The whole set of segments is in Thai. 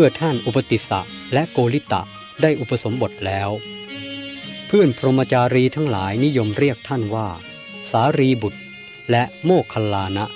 เมื่อท่านอุปติสะและโกริตะได้อุปสมบทแล้ว เพื่อนพรหมจารีทั้งหลายนิยมเรียกท่านว่า สารีบุตรและโมคคัลลานะ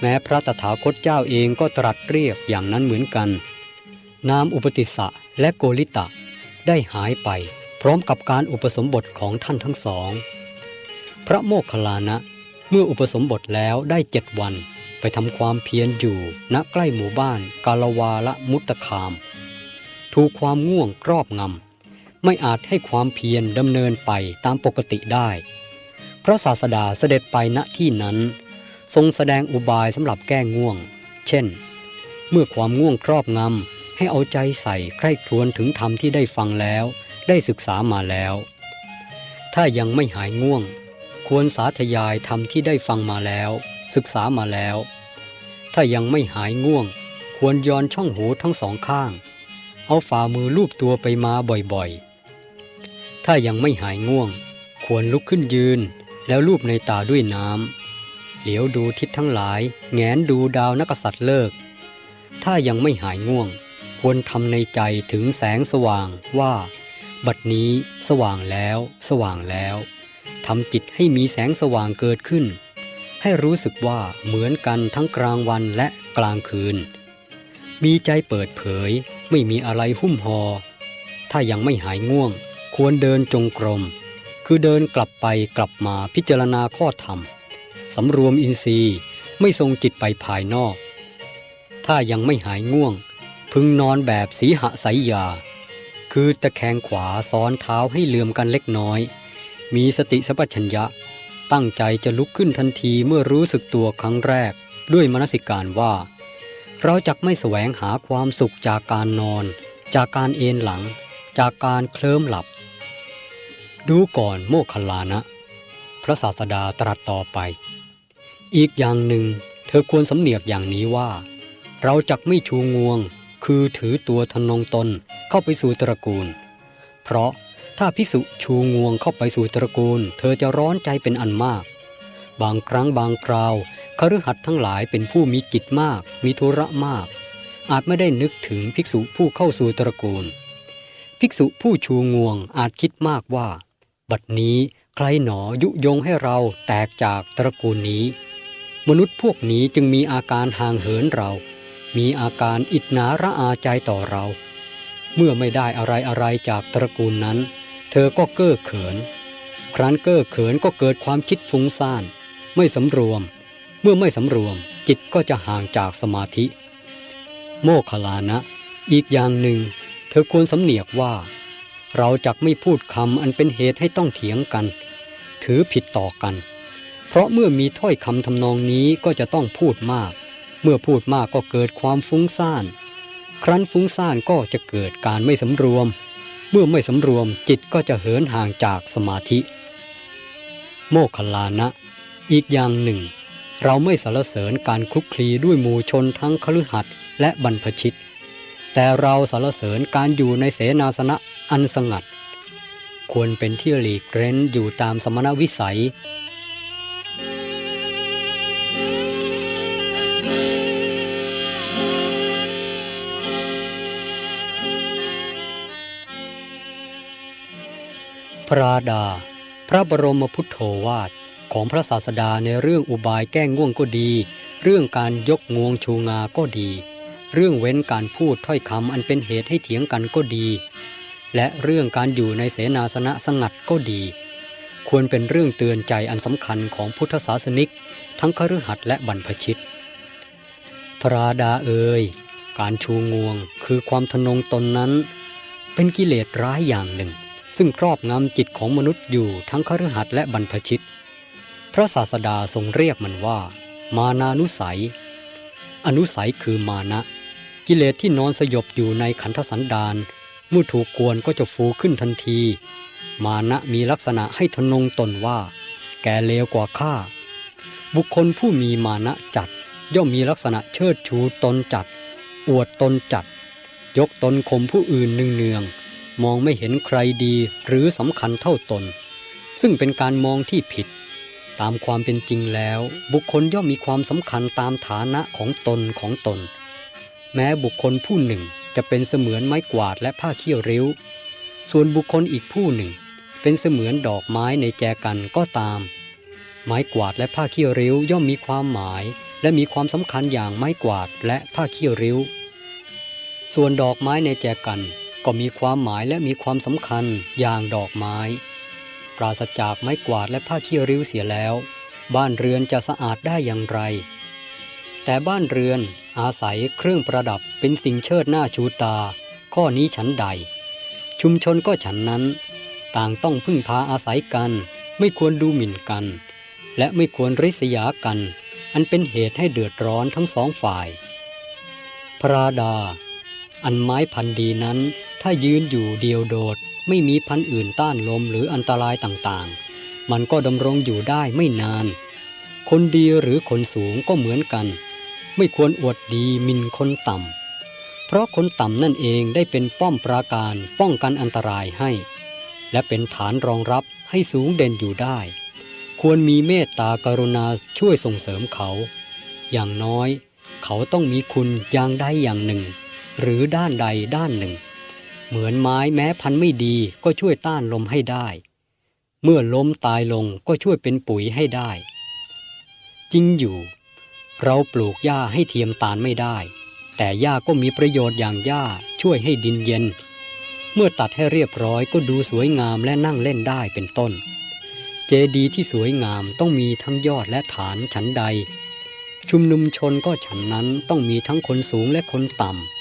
แม้พระตถาคตเจ้าเองก็ตรัสเรียกอย่างนั้นเหมือนกัน นามอุปติสสะและโกริตะได้หายไปพร้อมกับการอุปสมบทของท่านทั้งสอง พระโมคคัลลานะเมื่ออุปสมบทแล้วได้เจ็ดวัน ไปทำความเพียรอยู่ณใกล้หมู่บ้านกาลวาละมุตตคาม ถูกความง่วงครอบงำไม่อาจให้ความเพียรดำเนินไปตามปกติได้ พระศาสดาเสด็จไปณที่นั้น ทรงแสดงอุบายสำหรับแก้ง่วง เช่น เมื่อความง่วงครอบงำให้เอาใจใส่ใคร่ครวญถึงธรรมที่ได้ฟังแล้ว ได้ศึกษามาแล้ว ถ้ายังไม่หายง่วง ควรสาธยายธรรมที่ได้ฟังมาแล้ว ศึกษามาแล้ว ถ้ายังไม่หายง่วง ควรย้อนช่องหูทั้งสองข้าง เอาฝ่ามือลูบตัวไปมาบ่อยๆ ถ้ายังไม่หายง่วง ควรลุกขึ้นยืน แล้วลูบในตาด้วยน้ำเหลียวดูทิศทั้งหลาย แงนดูดาวนักษัตริย์เลิก ถ้ายังไม่หายง่วง ควรทำในใจถึงแสงสว่างว่า บัดนี้สว่างแล้ว สว่างแล้วทำจิตให้มีแสงสว่างเกิดขึ้น ให้รู้สึกว่าเหมือนกันทั้งกลางวันและกลางคืน มีใจเปิดเผยไม่มีอะไรหุ้มหอถ้ายังไม่หายง่วง ควรเดินจงกรม คือเดินกลับไปกลับมาพิจารณาข้อธรรมสำรวมอินทรีย์ไม่ทรงจิตไปภายนอก ถ้ายังไม่หายง่วง พึงนอนแบบสีหะสายยา คือตะแคงขวาซ้อนเท้าให้เลื่อมกันเล็กน้อย มีสติสัพพัญญะ ตั้งใจจะลุกขึ้นทันทีเมื่อรู้สึกตัวครั้งแรก ด้วยมนสิการว่า เราจะไม่แสวงหาความสุขจากการนอน จากการเอนหลัง จากการเคลิ้มหลับ ดูก่อนโมคคัลลานะ พระศาสดาตรัสต่อไป อีกอย่างหนึ่ง เธอควรสำเนียกอย่างนี้ว่า เราจักไม่ชูงวง คือถือตัวทนงตนเข้าไปสู่ตระกูล เพราะ ถ้าพิสุชูงวงเข้าไปสู่ตระกูล เธอจะร้อนใจเป็นอันมาก บางครั้งบางคราวคฤหัสถ์ทั้งหลายเป็นผู้มีกิจมาก มีธุระมาก อาจไม่ได้นึกถึงภิกษุผู้เข้าสู่ตระกูล ภิกษุผู้ชูงวงอาจคิดมากว่า บัดนี้ใครหนอยุยงให้เราแตกจากตระกูลนี้ มนุษย์พวกนี้จึงมีอาการห่างเหินเรา มีอาการอิจนาระอาใจต่อเรา เมื่อไม่ได้อะไรอะไรจากตระกูลนั้น เธอก็เก้อเขิน ครั้นเก้อเขินก็เกิดความคิดฟุ้งซ่าน ไม่สำรวม เมื่อไม่สำรวม จิตก็จะห่างจากสมาธิ โมคลานะ อีกอย่างหนึ่ง เธอควรสำเนียกว่า เราจักไม่พูดคำอันเป็นเหตุให้ต้องเถียงกัน ถือผิดต่อกัน เพราะเมื่อมีถ้อยคำทำนองนี้ก็จะต้องพูดมาก เมื่อพูดมากก็เกิดความฟุ้งซ่าน ครั้นฟุ้งซ่านก็จะเกิดการไม่สำรวม มื่อไม่สำรวมจิตก็จะเหินห่างจากสมาธิ โมคคัลลานะ อีกอย่างหนึ่ง เราไม่สรรเสริญการคลุกคลีด้วยหมู่ชนทั้งคฤหัสถ์และบรรพชิต แต่เราสรรเสริญการอยู่ในเสนาสนะอันสงัด ควรเป็นที่หลีกเร้นอยู่ตามสมณวิสัย ระราดา พระบรมพุทโธวาทของพระศาสดาในเรื่องอุบายแก้ง่วงก็ดี เรื่องการยกงวงชูงาก็ดี เรื่องเว้นการพูดถ้อยคำอันเป็นเหตุให้เถียงกันก็ดี และเรื่องการอยู่ในเสนาสนะสงัดก็ดี ควรเป็นเรื่องเตือนใจอันสำคัญของพุทธศาสนิก ทั้งคฤหัสถ์และบรรพชิต พระดาเอ่ยการชูงวงคือความทนงตนนั้น เป็นกิเลสร้ายอย่างหนึ่ง ซึ่งครอบงำจิตของมนุษย์อยู่ทั้งคฤหัสถ์และบรรพชิต พระศาสดาทรงเรียกมันว่า มานานุสัย อนุสัยคือมานะ กิเลสที่นอนสยบอยู่ในขันธสันดานเมื่อถูกกวนก็จะฟูขึ้นทันที มานะมีลักษณะให้ทนงตนว่า แกเลวกว่าข้า บุคคลผู้มีมานะจัด ย่อมมีลักษณะเชิดชูตนจัด อวดตนจัด ยกตนข่มผู้อื่นเนืองๆ มองไม่เห็นใครดีหรือสำคัญเท่าตน ซึ่งเป็นการมองที่ผิด ตามความเป็นจริงแล้ว บุคคลย่อมมีความสำคัญตามฐานะของตนของตน แม้บุคคลผู้หนึ่งจะเป็นเสมือนไม้กวาดและผ้าเขี้ยวริ้ว ส่วนบุคคลอีกผู้หนึ่ง เป็นเสมือนดอกไม้ในแจกันก็ตาม ไม้กวาดและผ้าเขี้ยวริ้วย่อมมีความหมาย และมีความสำคัญอย่างไม้กวาดและผ้าเขี้ยวริ้ว ส่วนดอกไม้ในแจกัน ก็มีความหมายและมีความสำคัญอย่างดอกไม้ ปราศจากไม้กวาดและผ้าเขี้ยริ้วเสียแล้ว บ้านเรือนจะสะอาดได้อย่างไร แต่บ้านเรือนอาศัยเครื่องประดับเป็นสิ่งเชิดหน้าชูตา ข้อนี้ฉันใด ชุมชนก็ฉันนั้น ต่างต้องพึ่งพาอาศัยกัน ไม่ควรดูหมิ่นกัน และไม่ควรริษยากัน อันเป็นเหตุให้เดือดร้อนทั้งสองฝ่าย พระดา อันไม้พันธุ์ดีนั้น ถ้ายืนอยู่เดียวโดดไม่มีพันธุ์อื่นต้านลมหรืออันตรายต่างๆ มันก็ดำรงอยู่ได้ไม่นาน คนดีหรือคนสูงก็เหมือนกัน ไม่ควรอวดดีมินคนต่ำ เพราะคนต่ำนั่นเองได้เป็นป้อมปราการป้องกันอันตรายให้ และเป็นฐานรองรับให้สูงเด่นอยู่ได้ ควรมีเมตตากรุณาช่วยส่งเสริมเขา อย่างน้อย เขาต้องมีคุณอย่างใดอย่างหนึ่ง หรือด้านใดด้านหนึ่ง เหมือนไม้แม้พันไม่ดีก็ช่วยต้านลมให้ได้ เมื่อล้มตายลงก็ช่วยเป็นปุ๋ยให้ได้ จริงอยู่ เราปลูกหญ้าให้เทียมตาลไม่ได้ แต่หญ้าก็มีประโยชน์อย่างหญ้าช่วยให้ดินเย็น เมื่อตัดให้เรียบร้อยก็ดูสวยงามและนั่งเล่นได้เป็นต้น เจดีย์ที่สวยงามต้องมีทั้งยอดและฐานฉันใด ชุมนุมชนก็ฉันนั้นต้องมีทั้งคนสูงและคนต่ำ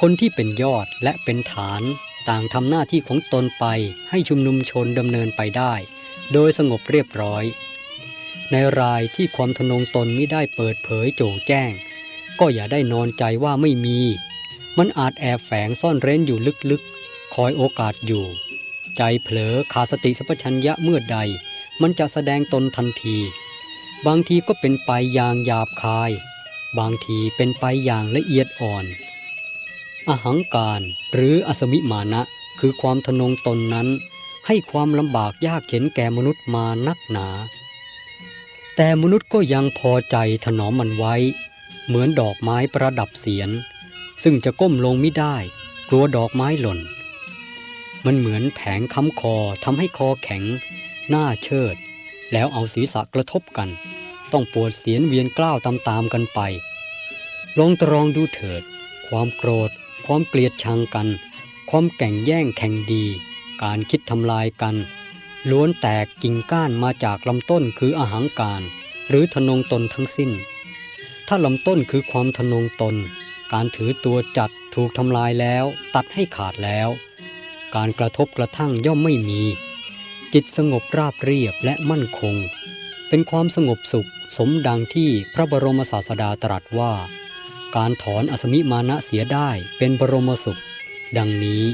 คนที่เป็นยอดและเป็นฐาน ต่างทำหน้าที่ของตนไปให้ชุมนุมชนดำเนินไปได้ โดยสงบเรียบร้อย ในรายที่ความทนงตนไม่ได้เปิดเผยโจงแจ้ง ก็อย่าได้นอนใจว่าไม่มี มันอาจแอบแฝงซ่อนเร้นอยู่ลึกๆ คอยโอกาสอยู่ ใจเผลอขาดสติสัพพัญญะเมื่อใด มันจะแสดงตนทันที บางทีก็เป็นไปอย่างหยาบคาย บางทีเป็นไปอย่างละเอียดอ่อน อหังการหรืออสมิมานะคือความทนงตนนั้น ให้ความลำบากยากเข็นแก่มนุษย์มานักหนา แต่มนุษย์ก็ยังพอใจถนอมมันไว้ เหมือนดอกไม้ประดับเสียน ซึ่งจะก้มลงไม่ได้ กลัวดอกไม้หล่น มันเหมือนแผงค้ำคอทำให้คอแข็ง หน้าเชิด แล้วเอาศีรษะกระทบกัน ต้องปวดเสียนเวียนกล้าวตามๆกันไป ลองตรองดูเถิด ความโกรธ ความเกลียดชังกัน ความแก่งแย่งแข่งดี การคิดทำลายกัน ล้วนแตกกิ่งก้านมาจากลำต้นคืออาหังการ หรือทนงตนทั้งสิ้น ถ้าลำต้นคือความทนงตน การถือตัวจัดถูกทำลายแล้ว ตัดให้ขาดแล้ว การกระทบกระทั่งย่อมไม่มี จิตสงบราบเรียบและมั่นคง เป็นความสงบสุขสมดังที่พระบรมศาสดาตรัสว่า การถอนอสมิมานะเสียได้เป็นบรมสุข ดังนี้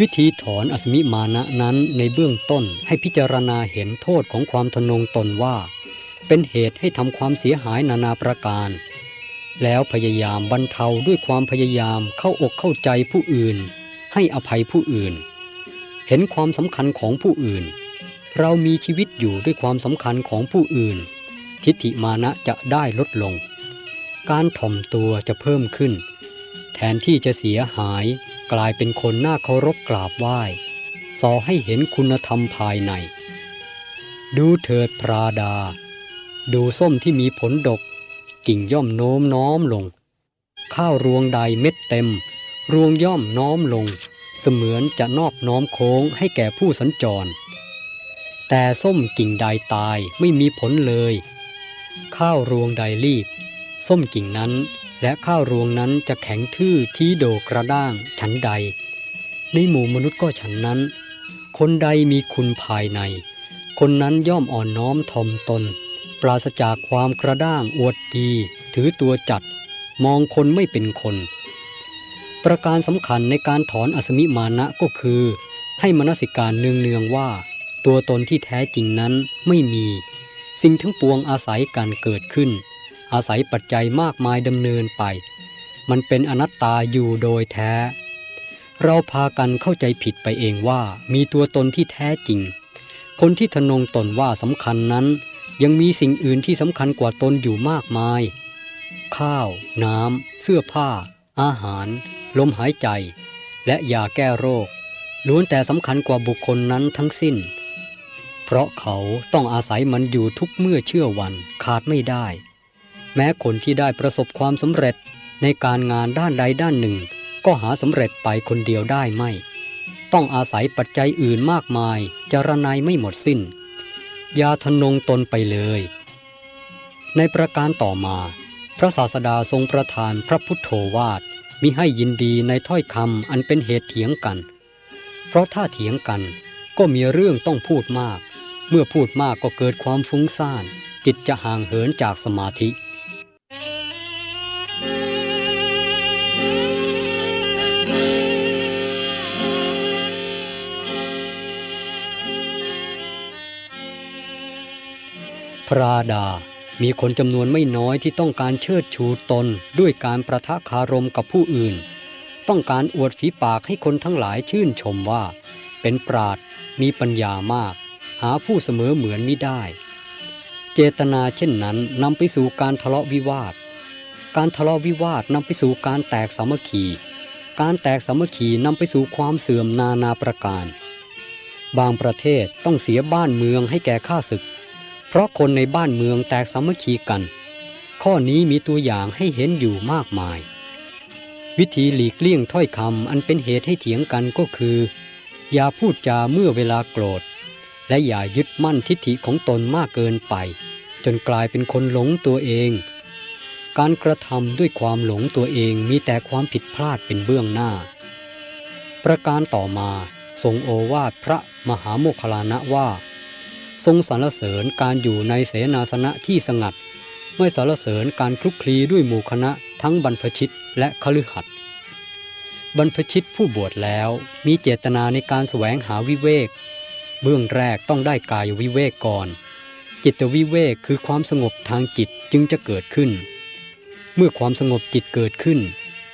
วิธีถอนอสมิมานะนั้นในเบื้องต้นให้พิจารณาเห็นโทษของความทนงตนว่า เป็นเหตุให้ทำความเสียหายนานาประการแล้วพยายามบรรเทาด้วยความพยายามเข้าอกเข้าใจผู้อื่น ให้อภัยผู้อื่น เห็นความสำคัญของผู้อื่น เรามีชีวิตอยู่ด้วยความสำคัญของผู้อื่น ทิฏฐิมานะจะได้ลดลง การถ่อมตัวจะเพิ่มขึ้น แทนที่จะเสียหายกลายเป็นคนน่าเคารพกราบไหว้สอให้เห็นคุณธรรมภายใน ดูเถิดพราดา ดูส้มที่มีผลดก กิ่งย่อมโน้มน้อมลง ข้าวรวงใดเม็ดเต็ม รวงย่อมน้อมลง เสมือนจะนอบน้อมโค้งให้แก่ผู้สัญจร แต่ส้มกิ่งใดตายไม่มีผลเลย ข้าวรวงใดรีบ ส้มกิ่งนั้นและข้าวรวงนั้นจะแข็งทื่อที่โดกระด้างฉันใด ในหมู่มนุษย์ก็ฉันนั้น คนใดมีคุณภายใน คนนั้นย่อมอ่อนน้อมทอมตน ปราศจากความกระด้างอวดดี ถือตัวจัด มองคนไม่เป็นคน ประการสำคัญในการถอนอสมิมานะก็คือ ให้มนสิการเนืองๆว่า ตัวตนที่แท้จริงนั้นไม่มี สิ่งทั้งปวงอาศัยการเกิดขึ้น อาศัยปัจจัยมากมายดำเนินไป มันเป็นอนัตตาอยู่โดยแท้ เราพากันเข้าใจผิดไปเองว่ามีตัวตนที่แท้จริง คนที่ทะนงตนว่าสำคัญนั้น ยังมีสิ่งอื่นที่สำคัญกว่าตนอยู่มากมาย ข้าว น้ำ เสื้อผ้า อาหาร ลมหายใจ และยาแก้โรคล้วนแต่สำคัญกว่าบุคคลนั้นทั้งสิ้น เพราะเขาต้องอาศัยมันอยู่ทุกเมื่อเชื่อวันขาดไม่ได้ แม้คนที่ได้ประสบความสำเร็จในการงานด้านใดด้านหนึ่ง ก็หาสำเร็จไปคนเดียวได้ไม่ ต้องอาศัยปัจจัยอื่นมากมายจารนายไม่หมดสิ้น ยาทะนงตนไปเลย ในประการต่อมา พระศาสดาทรงประทานพระพุทโธวาท มิให้ยินดีในถ้อยคำอันเป็นเหตุเถียงกัน เพราะถ้าเถียงกันก็มีเรื่องต้องพูดมาก เมื่อพูดมากก็เกิดความฟุ้งซ่าน จิตจะห่างเหินจากสมาธิพระดา มีคนจำนวนไม่น้อยที่ต้องการเชิดชูตนด้วยการประทะคารมกับผู้อื่น ต้องการอวดฝีปากให้คนทั้งหลายชื่นชมว่า เป็นปราดมีปัญญามาก หาผู้เสมอเหมือนมิได้ เจตนาเช่นนั้นนำไปสู่การทะเลาะวิวาท การทะเลาะวิวาทนำไปสู่การแตกสามัคคี การแตกสามัคคีนำไปสู่ความเสื่อมนานาประการ บางประเทศต้องเสียบ้านเมืองให้แก่ข้าศึก เพราะคนในบ้านเมืองแตกสามัคคีกัน ข้อนี้มีตัวอย่างให้เห็นอยู่มากมาย วิธีหลีกเลี่ยงถ้อยคำอันเป็นเหตุให้เถียงกันก็คือ อย่าพูดจาเมื่อเวลาโกรธ และอย่ายึดมั่นทิฏฐิของตนมากเกินไป จนกลายเป็นคนหลงตัวเอง การกระทำด้วยความหลงตัวเองมีแต่ความผิดพลาดเป็นเบื้องหน้า ประการต่อมาทรงโอวาทพระมหาโมคคลานะว่า ทรงสรรเสริญการอยู่ในเสนาสนะที่สงัด ไม่สรรเสริญการคลุกคลีด้วยหมู่คณะทั้งบรรพชิตและคฤหัสถ์บรรพชิตผู้บวชแล้วมีเจตนาในการแสวงหาวิเวก เบื้องแรกต้องได้กายวิเวกก่อน จิตวิเวกคือความสงบทางจิตจึงจะเกิดขึ้น เมื่อความสงบจิตเกิดขึ้น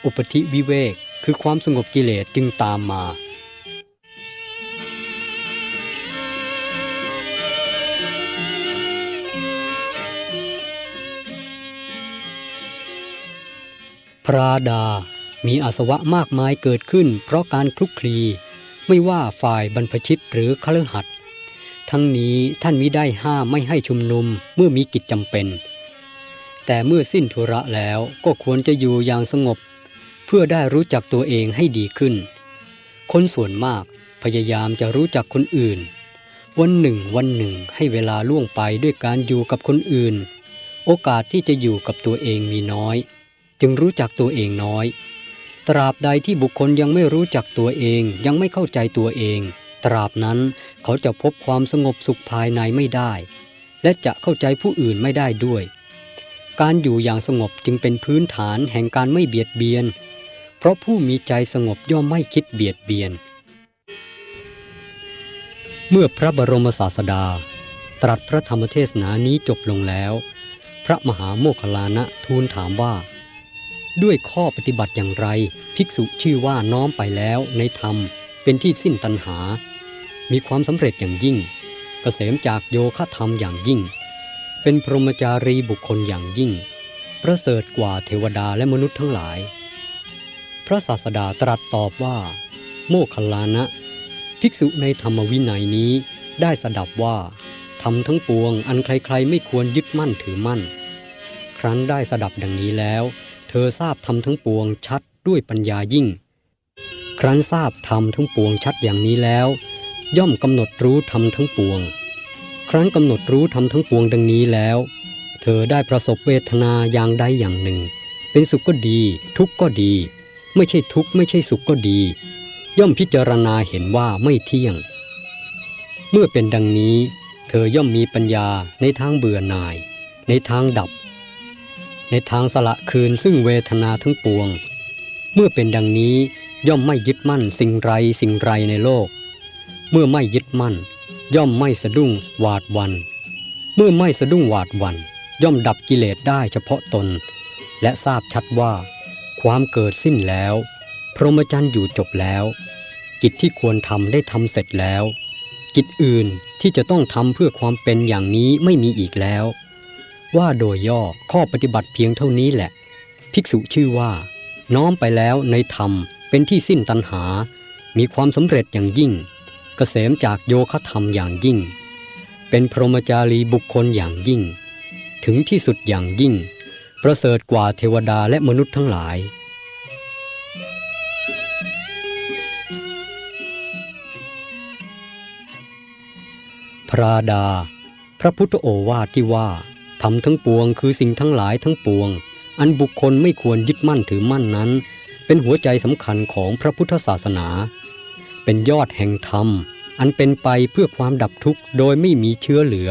อุปธิวิเวกคือความสงบกิเลสจึงตามมา พระดา มีอาสวะมากมายเกิดขึ้น เพราะการคลุกคลี ไม่ว่าฝ่ายบรรพชิตหรือคฤหัสถ์ทั้งนี้ท่านมิได้ห้ามไม่ให้ชุมนุมเมื่อมีกิจจำเป็น แต่เมื่อสิ้นธุระแล้วก็ควรจะอยู่อย่างสงบ เพื่อได้รู้จักตัวเองให้ดีขึ้น คนส่วนมากพยายามจะรู้จักคนอื่น วันหนึ่งวันหนึ่งให้เวลาล่วงไปด้วยการอยู่กับคนอื่น โอกาสที่จะอยู่กับตัวเองมีน้อย จึงรู้จักตัวเองน้อย ตราบใดที่บุคคลยังไม่รู้จักตัวเอง ยังไม่เข้าใจตัวเอง ตราบนั้นเขาจะพบความสงบสุขภายในไม่ได้ และจะเข้าใจผู้อื่นไม่ได้ด้วย การอยู่อย่างสงบจึงเป็นพื้นฐานแห่งการไม่เบียดเบียน เพราะผู้มีใจสงบย่อมไม่คิดเบียดเบียน เมื่อพระบรมศาสดา ตรัสพระธรรมเทศนานี้จบลงแล้ว พระมหาโมคคลานะทูลถามว่า ด้วยข้อปฏิบัติอย่างไร ภิกษุชื่อว่าน้อมไปแล้วในธรรมเป็นที่สิ้นตัณหา มีความสำเร็จอย่างยิ่งเกษมจากโยคะธรรมอย่างยิ่ง เป็นพรหมจารีบุคคลอย่างยิ่ง ประเสริฐกว่าเทวดาและมนุษย์ทั้งหลาย พระศาสดาตรัสตอบว่า โมคคัลลานะ ภิกษุในธรรมวินัยนี้ได้สดับว่าทำทั้งปวงอันใครๆไม่ควรยึดมั่นถือมั่น ครั้นได้สดับดังนี้แล้ว เธอทราบทำทั้งปวงชัดด้วยปัญญายิ่ง ครั้นทราบทำทั้งปวงชัดอย่างนี้แล้ว ย่อมกำหนดรู้ทำทั้งปวง ครั้นกำหนดรู้ทำทั้งปวงดังนี้แล้ว เธอได้ประสบเวทนาอย่างใดอย่างหนึ่ง เป็นสุขก็ดี ทุกข์ก็ดี ไม่ใช่ทุกข์ไม่ใช่สุขก็ดี ย่อมพิจารณาเห็นว่าไม่เที่ยง เมื่อเป็นดังนี้ เธอย่อมมีปัญญาในทางเบื่อหน่าย ในทางดับ ในทางสละคืนซึ่งเวทนาทั้งปวง เมื่อเป็นดังนี้ย่อมไม่ยึดมั่นสิ่งไรสิ่งไรในโลก เมื่อไม่ยึดมั่น ย่อมไม่สะดุ้งหวาดวัน เมื่อไม่สะดุ้งหวาดวัน ย่อมดับกิเลสได้เฉพาะตน และทราบชัดว่า ความเกิดสิ้นแล้ว พรหมจรรย์อยู่จบแล้ว กิจที่ควรทำได้ทำเสร็จแล้ว กิจอื่นที่จะต้องทำเพื่อความเป็นอย่างนี้ไม่มีอีกแล้ว ว่าโดยย่อข้อปฏิบัติเพียงเท่านี้แหละ ภิกษุชื่อว่า น้อมไปแล้วในธรรมเป็นที่สิ้นตัณหา มีความสำเร็จอย่างยิ่งกเกษมจากโยคะธรรมอย่างยิ่ง เป็นพรหมจารีบุคคลอย่างยิ่ง ถึงที่สุดอย่างยิ่ง ประเสริฐกว่าเทวดาและมนุษย์ทั้งหลายพระดา พระพุทธโอวาทที่ว่า ทำทั้งปวงคือสิ่งทั้งหลายทั้งปวง อันบุคคลไม่ควรยึดมั่นถือมั่นนั้น เป็นหัวใจสำคัญของพระพุทธศาสนา เป็นยอดแห่งธรรม อันเป็นไปเพื่อความดับทุกข์โดยไม่มีเชื้อเหลือ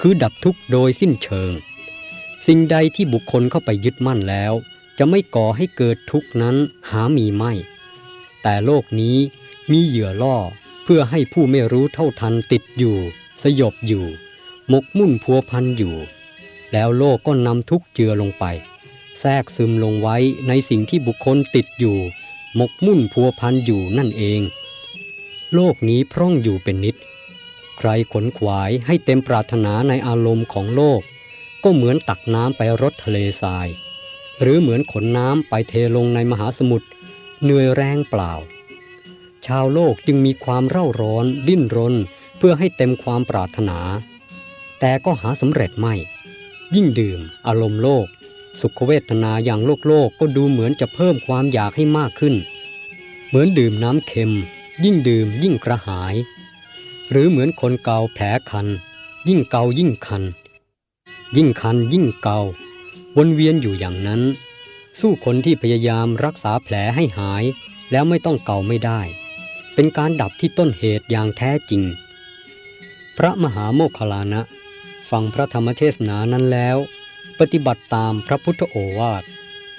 คือดับทุกข์โดยสิ้นเชิง สิ่งใดที่บุคคลเข้าไปยึดมั่นแล้ว จะไม่ก่อให้เกิดทุกข์นั้นหามีไม่ แต่โลกนี้มีเหยื่อล่อเพื่อให้ผู้ไม่รู้เท่าทันติดอยู่ สยบอยู่ หมกมุ่นพัวพันอยู่ แล้วโลกก็นำทุกเจือลงไป แทรกซึมลงไว้ในสิ่งที่บุคคลติดอยู่ หมกมุ่นพัวพันอยู่นั่นเอง โลกนี้พร่องอยู่เป็นนิด ใครขนขวายให้เต็มปรารถนาในอารมณ์ของโลก ก็เหมือนตักน้ำไปรดทะเลทราย หรือเหมือนขนน้ำไปเทลงในมหาสมุทรเหนื่อยแรงเปล่า ชาวโลกจึงมีความเร่าร้อนดิ้นรนเพื่อให้เต็มความปรารถนา แต่ก็หาสำเร็จไม่ ยิ่งดื่ม อารมณ์โลก สุขเวทนาอย่างโลกโลกก็ดูเหมือนจะเพิ่มความอยากให้มากขึ้น เหมือนดื่มน้ำเค็ม ยิ่งดื่มยิ่งกระหาย หรือเหมือนคนเกาแผลคัน ยิ่งเกายิ่งคัน ยิ่งคันยิ่งเกาวนเวียนอยู่อย่างนั้น สู้คนที่พยายามรักษาแผลให้หาย แล้วไม่ต้องเกาไม่ได้ เป็นการดับที่ต้นเหตุอย่างแท้จริง พระมหาโมคคลลานะ ฟังพระธรรมเทศนานั้นแล้ว ปฏิบัติตามพระพุทธโอวาท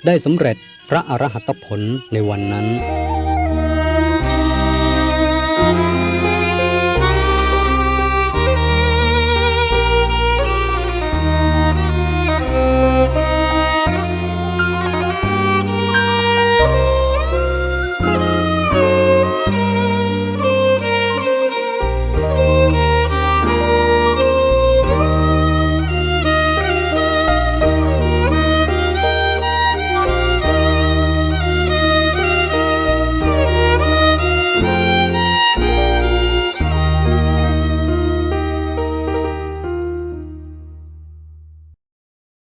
ได้สำเร็จพระอรหัตผลในวันนั้น